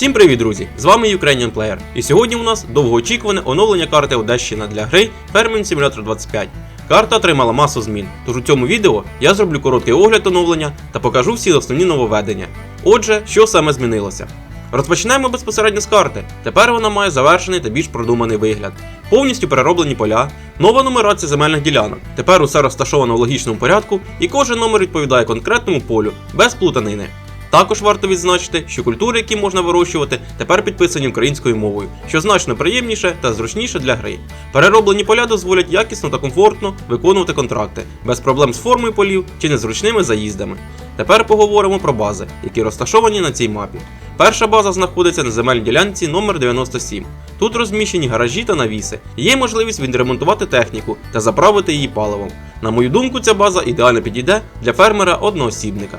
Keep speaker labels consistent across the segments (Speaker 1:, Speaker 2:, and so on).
Speaker 1: Всім привіт, друзі! З вами Ukrainian Player. І сьогодні у нас довгоочікуване оновлення карти Одещина для гри Farming Simulator 25. Карта отримала масу змін, тож у цьому відео я зроблю короткий огляд оновлення та покажу всі основні нововведення. Отже, що саме змінилося? Розпочнемо безпосередньо з карти. Тепер вона має завершений та більш продуманий вигляд. Повністю перероблені поля, нова нумерація земельних ділянок. Тепер усе розташовано в логічному порядку, і кожен номер відповідає конкретному полю, без плутанини. Також варто відзначити, що культури, які можна вирощувати, тепер підписані українською мовою, що значно приємніше та зручніше для гри. Перероблені поля дозволять якісно та комфортно виконувати контракти, без проблем з формою полів чи незручними заїздами. Тепер поговоримо про бази, які розташовані на цій мапі. Перша база знаходиться на земельній ділянці номер 97. Тут розміщені гаражі та навіси. Є можливість відремонтувати техніку та заправити її паливом. На мою думку, ця база ідеально підійде для фермера одноосібника.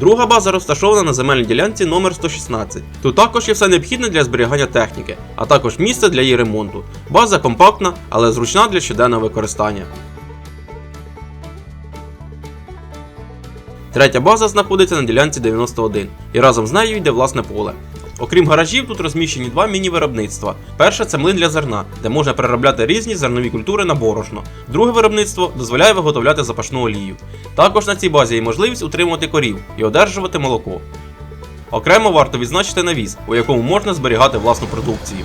Speaker 1: Друга база розташована на земельній ділянці номер 116. Тут також є все необхідне для зберігання техніки, а також місце для її ремонту. База компактна, але зручна для щоденного використання. Третя база знаходиться на ділянці 91 і разом з нею йде власне поле. Окрім гаражів, тут розміщені два міні-виробництва. Перше це млин для зерна, де можна переробляти різні зернові культури на борошно. Друге виробництво дозволяє виготовляти запашну олію. Також на цій базі є можливість утримувати корів і одержувати молоко. Окремо варто відзначити навіс, у якому можна зберігати власну продукцію.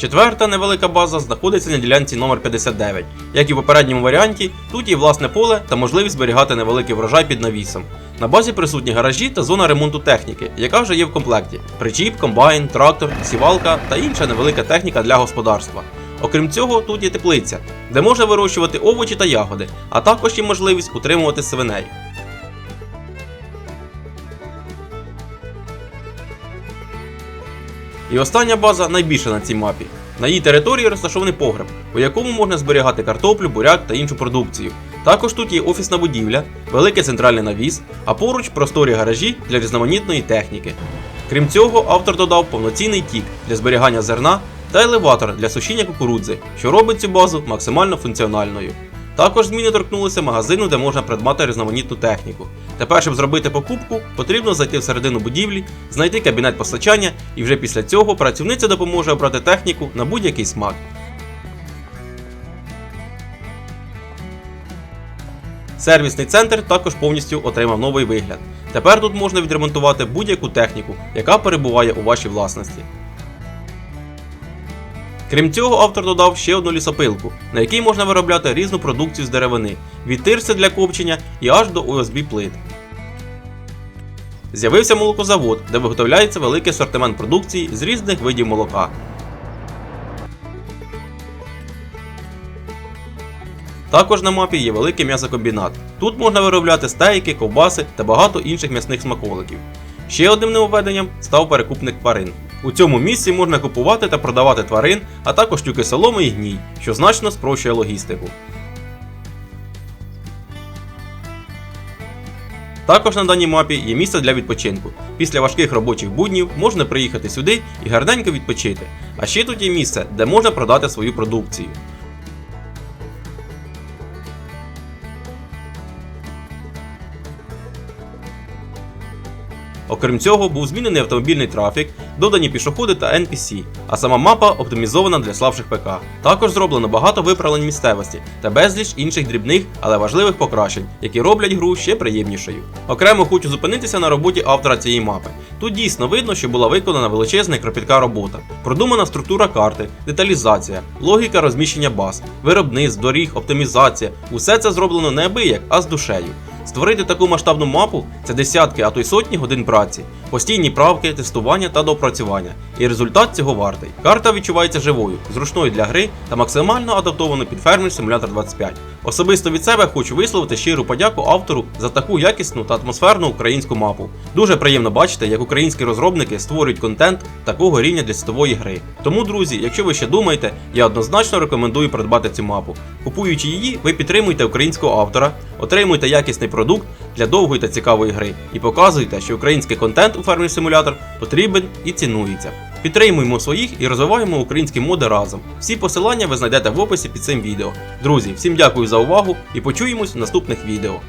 Speaker 1: Четверта невелика база знаходиться на ділянці номер 59 Як і в попередньому варіанті, тут є власне поле та можливість зберігати невеликий врожай під навісом. На базі присутні гаражі та зона ремонту техніки, яка вже є в комплекті: причіп, комбайн, трактор, сівалка та інша невелика техніка для господарства. Окрім цього, тут є теплиця, де можна вирощувати овочі та ягоди, а також є можливість утримувати свиней. І остання база найбільша на цій мапі. На її території розташований погреб, у якому можна зберігати картоплю, буряк та іншу продукцію. Також тут є офісна будівля, великий центральний навіс, а поруч просторі гаражі для різноманітної техніки. Крім цього, автор додав повноцінний тік для зберігання зерна та елеватор для сушіння кукурудзи, що робить цю базу максимально функціональною. Також зміни торкнулися магазину, де можна придбати різноманітну техніку. Тепер, щоб зробити покупку, потрібно зайти всередину будівлі, знайти кабінет постачання, і вже після цього працівниця допоможе обрати техніку на будь-який смак. Сервісний центр також повністю отримав новий вигляд. Тепер тут можна відремонтувати будь-яку техніку, яка перебуває у вашій власності. Крім цього, автор додав ще одну лісопилку, на якій можна виробляти різну продукцію з деревини, від тирси для копчення і аж до USB плит. З'явився молокозавод, де виготовляється великий асортимент продукції з різних видів молока. Також на мапі є великий м'ясокомбінат. Тут можна виробляти стейки, ковбаси та багато інших м'ясних смаколиків. Ще одним нововведенням став перекупник тварин. У цьому місці можна купувати та продавати тварин, а також тюки соломи і гній, що значно спрощує логістику. Також на даній мапі є місце для відпочинку. Після важких робочих буднів можна приїхати сюди і гарненько відпочити. А ще тут є місце, де можна продати свою продукцію. Окрім цього, був змінений автомобільний трафік, додані пішоходи та NPC, а сама мапа оптимізована для слабших ПК. Також зроблено багато виправлень місцевості та безліч інших дрібних, але важливих покращень, які роблять гру ще приємнішою. Окремо хочу зупинитися на роботі автора цієї мапи. Тут дійсно видно, що була виконана величезна і кропітка робота, продумана структура карти, деталізація, логіка розміщення баз, виробництв, доріг, оптимізація. Усе це зроблено не абияк, а з душею. Створити таку масштабну мапу це десятки, а то й сотні годин праці, постійні правки, тестування та допрацювання. І результат цього вартий. Карта відчувається живою, зручною для гри та максимально адаптованою під фермер Simulator 25. Особисто від себе хочу висловити щиру подяку автору за таку якісну та атмосферну українську мапу. Дуже приємно бачити, як українські розробники створюють контент такого рівня для світової гри. Тому, друзі, якщо ви ще думаєте, я однозначно рекомендую придбати цю мапу. Купуючи її, ви підтримуєте українського автора, отримуєте якісний продукт для довгої та цікавої гри і показуєте, що український контент у Farming Simulator потрібен і цінується. Підтримуємо своїх і розвиваємо українські моди разом. Всі посилання ви знайдете в описі під цим відео. Друзі, всім дякую за увагу і почуємось в наступних відео.